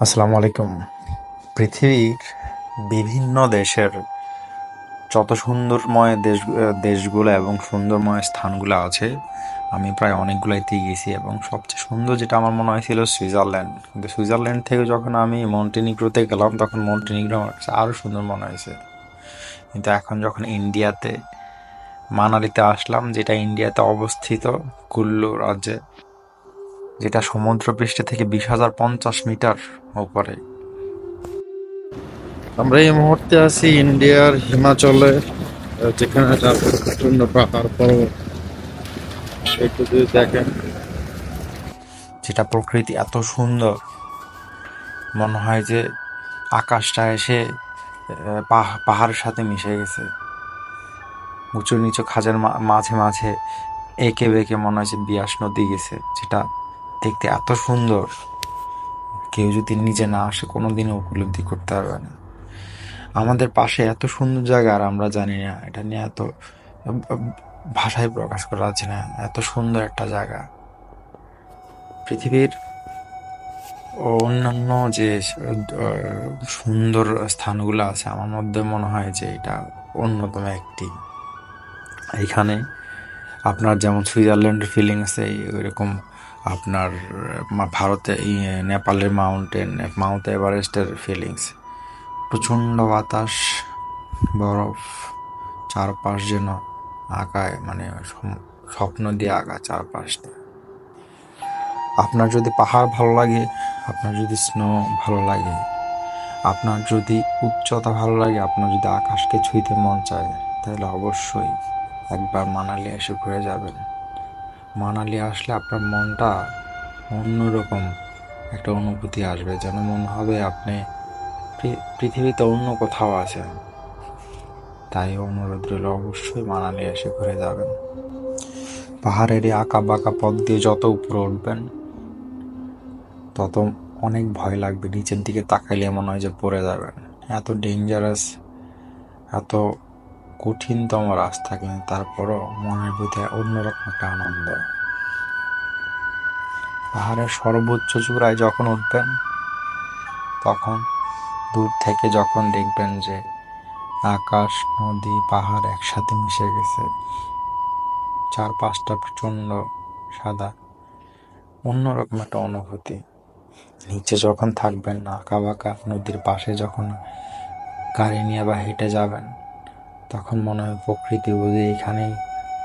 আসসালামু আলাইকুম। পৃথিবীর বিভিন্ন দেশের যত সুন্দরময় দেশ, দেশগুলো এবং সুন্দরময় স্থানগুলো আছে, আমি প্রায় অনেকগুলোইতেই গেছি এবং সবচেয়ে সুন্দর যেটা আমার মনে হয়েছিল সুইজারল্যান্ড। কিন্তু সুইজারল্যান্ড থেকে যখন আমি মন্টিনিগ্রোতে গেলাম, তখন মন্টিনিগ্রো আমার কাছে আরও সুন্দর মনে হয়েছে। কিন্তু এখন যখন ইন্ডিয়াতে, মানালিতে আসলাম, যেটা ইন্ডিয়াতে অবস্থিত, কুল্লু রাজ্যে যেটা সমুদ্রপৃষ্ঠ থেকে বিশ হাজার পঞ্চাশ মিটার উপরে আমরা এই মুহূর্তে আছি ইন্ডিয়ার হিমাচলে যেখানে প্রচণ্ড পাহাড় পর্বত। একটু যদি দেখেন। যেটা প্রকৃতি এত সুন্দর। মনে হয় যে আকাশটা এসে পাহাড়ের সাথে মিশে গেছে। উঁচু নিচু খাঁজার মাঝে মাঝে এঁকে বেঁকে মনে হয় যে বিয়াস নদী গেছে যেটা দেখতে এত সুন্দর। কেউ যদি নিজে না আসে, কোনোদিনও উপলব্ধি করতে পারবে না। আমাদের পাশে এত সুন্দর জায়গা আর আমরা জানি না। এটা নিয়ে এত, ভাষায় প্রকাশ করা যাচ্ছে না। এত সুন্দর একটা জায়গা। পৃথিবীর অন্যান্য যে সুন্দর স্থানগুলো আছে, আমার মধ্যে মনে হয় যে এটা অন্যতম একটি। এখানে আপনার যেমন সুইজারল্যান্ডের ফিলিং আছে ওইরকম আপনার ভারতে নেপালের মাউন্টেন, মাউন্ট এভারেস্টের ফিলিংস প্রচণ্ড বাতাস, বরফ, চারপাশ যেন আঁকায় মানে স্বপ্ন দিয়ে আঁকা চারপাশটা আপনার যদি পাহাড় ভালো লাগে, আপনার যদি স্নো ভালো লাগে, আপনার যদি উচ্চতা ভালো লাগে, আপনার যদি আকাশকে ছুঁইতে মন চায়, তাহলে অবশ্যই একবার মানালি এসে ঘুরে যাবেন। মানালি আসলে আপনার মনটা অন্যরকম একটা অনুভূতি আসবে, যেন মনে হবে আপনি পৃথিবীতে অন্য কোথাও আছেন। তাই অনুরোধ রইল অবশ্যই মানালি এসে ঘুরে যাবেন। পাহাড়ের এই আঁকা বাঁকা পথ দিয়ে যত উপরে উঠবেন, তত অনেক ভয় লাগবে, নিচের দিকে তাকাইলে মনে হয় যে পড়ে যাবেন। এত ডেঞ্জারাস এত কঠিনতম রাস্তা, কিন্তু তারপরও মনের ভিতরে অন্যরকম একটা আনন্দ। পাহাড়ের সর্বোচ্চ চূড়ায় যখন উঠবেন, তখন দূর থেকে যখন দেখবেন যে আকাশ, নদী, পাহাড় একসাথে মিশে গেছে চার পাঁচটা প্রচণ্ড সাদা, অন্যরকম একটা অনুভূতি। নিচে যখন থাকবেন আঁকা বাঁকা নদীর পাশে যখন গাড়ি নিয়ে বা হেঁটে যাবেন তখন মনে হয় প্রকৃতি বুঝে এখানেই,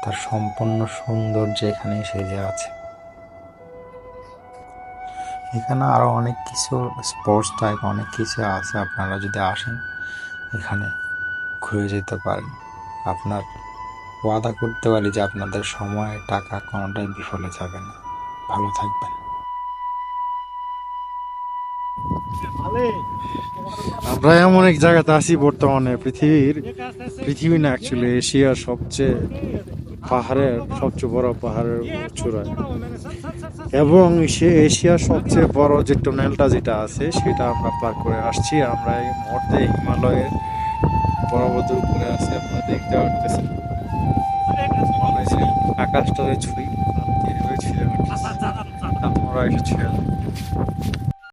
তার সম্পূর্ণ সৌন্দর্য এখানেই সেজে আছে। এখানে আরও অনেক কিছু স্পোর্টস টাইপ অনেক কিছু আছে, আপনারা যদি আসেন, এখানে ঘুরে যেতে পারেন। আপনার ওয়াদা করতে পারি যে আপনাদের সময়, টাকা কোনোটাই বিফলে যাবে না। ভালো থাকবেন। আমরা এমন এক জায়গাতে আছি বর্তমানে, পৃথিবীর, পৃথিবী না অ্যাকচুয়ালি এশিয়ার সবচেয়ে পাহাড়ের, সবচেয়ে বড় পাহাড়ের চূড়ায়। এবং সে এশিয়ার সবচেয়ে বড় যে টনেলটা যেটা আছে, সেটা আমরা পার করে আসছি। আমরা এই মুহূর্তে হিমালয়ের পর্বতের উপরে আছি, আপনারা দেখতে পারতেছেন। আকাশটা ছুঁই ছিঁড়ে উঠতেছে। আপনারা এসেছিলেন